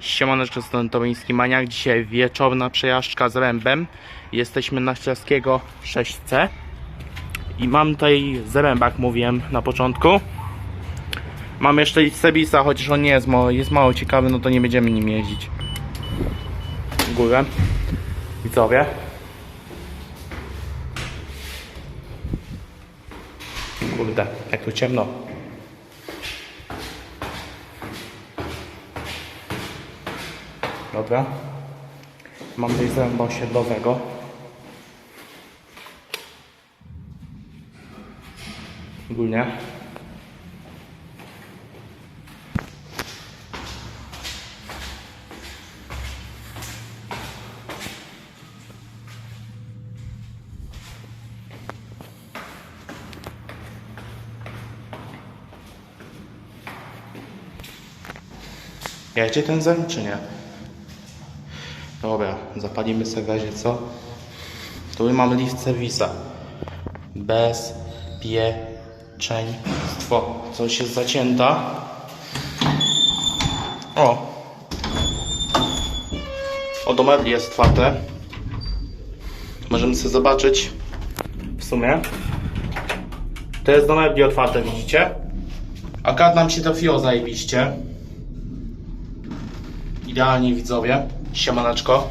Siemaneczko, stąd Tomiński Maniak. Dzisiaj wieczorna przejażdżka z Rębem. Jesteśmy na Ścierskiego w 6C. I mam tutaj zrębak, mówiłem na początku. Mam jeszcze i Sebisa, chociaż on nie jest, mało, jest mało ciekawy, no to nie będziemy nim jeździć. Górę. Widzowie. Kurde, jak tu ciemno. Dobra. Mam tutaj zęba osiedlowego. Ogólnie. Jedzie ten zęb, czy nie? Dobra, zapalimy sobie w razie co. Tu mamy list serwisa. Bezpieczeństwo. Coś jest zacięta. O! O, do mebli jest otwarte. Możemy sobie zobaczyć w sumie. To jest do mebli otwarte, widzicie? Akad nam się trafiło zajebiście. Idealnie widzowie. Siemaneczko.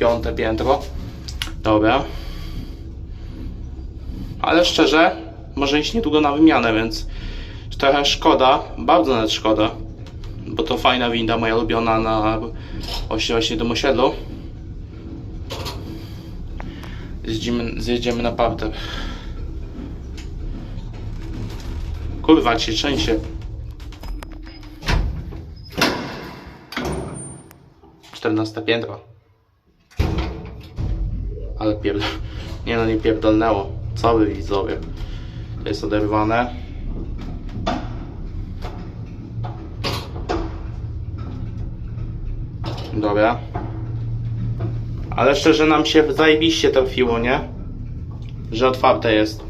Piąte piętro. Dobra. Ale szczerze, może iść niedługo na wymianę, więc trochę szkoda, bardzo nawet szkoda. Bo to fajna winda, moja ulubiona na właśnie, właśnie tym osiedlu. Zjedziemy, zjedziemy na parter. Kurwa, cię trzęsie. 14 piętro. Ale pierd... Nie no, nie pierdolnęło. Cały widzowie. To jest oderwane. Dobra. Ale szczerze nam się zajebiście trafiło, nie? Że otwarte jest.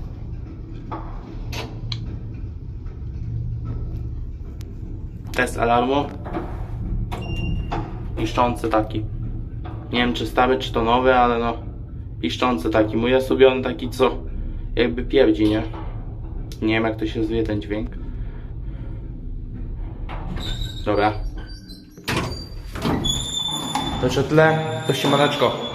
Test alarmu piszczący taki. Nie wiem czy stary, czy to nowy, ale no piszczący taki. Mój jest ulubiony taki, co jakby pierdzi, nie? Nie wiem jak to się zwie ten dźwięk. Dobra. To jeszcze tyle. To się maneczko.